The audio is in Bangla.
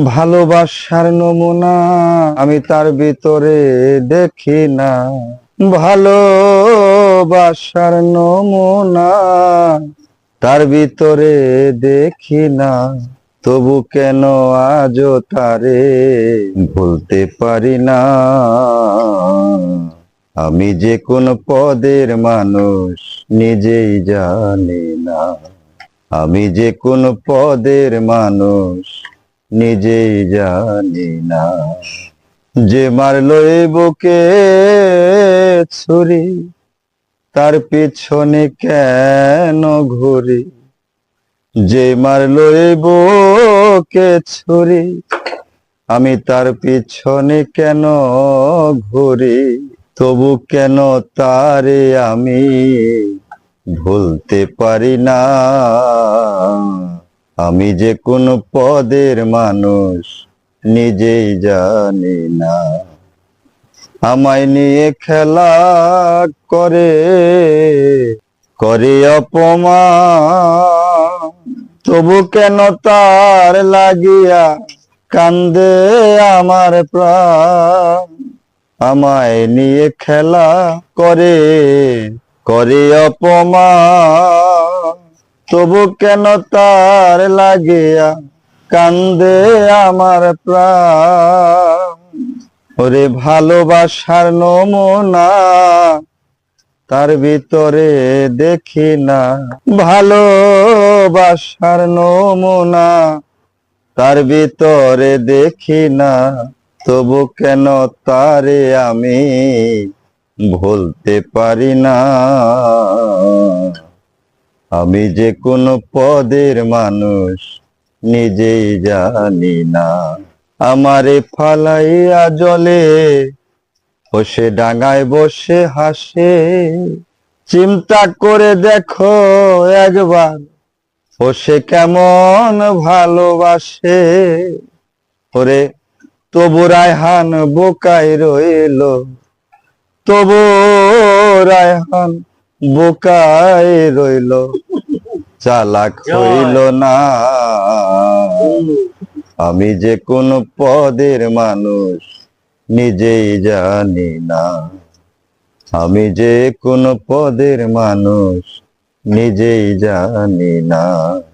ভালোবাসার নমুনা আমি তার ভিতরে দেখি না। ভালোবাসার নমুনা তার ভিতরে দেখি না। তবু কেন আজও তারে ভুলতে পারি না? আমি যে কোন পদের মানুষ নিজেই জানি না। আমি যে কোন পদের মানুষ নিজেই জানি না যে মারলো এই বুকে ছুরি, তার পিছনে কেন ঘুরি? যে মারলো এই বুকে ছুরি, আমি তার পিছনে কেন ঘুরি? তবু কেন তারে আমি ভুলতে পারি না? আমি যে কোন পদের মানুষ, নিজেই জানি না। আমায় নিয়ে খেলা করে করে অপমান। তবু কেন তার লাগিয়া কান্দে আমার প্রাণ? আমায় নিয়ে খেলা করে করে অপমান। তবু কেন তার লাগিয়া কান্দে আমার প্রাণ? ওরে ভালোবাসার নমুনা, তার ভিতরে দেখি না। ভালোবাসার নমুনা, তার ভিতরে দেখি না। তবু কেন তারে আমি ভুলতে পারি না? আমি যে কোন পদের মানুষ, নিজেই জানি না। আমারে ফালাইয়া জলে বসে ডাঙায় বসে হাসে। চিন্তা করে দেখো একবার, বসে কেমন ভালোবাসে। ওরে, তবু রায়হান বোকায় রইল, তবু রায়হান বোকায় রইল চালাক হইল না। আমি যে কোন পদের মানুষ নিজেই জানি না। আমি যে কোন পদের মানুষ নিজেই জানি না।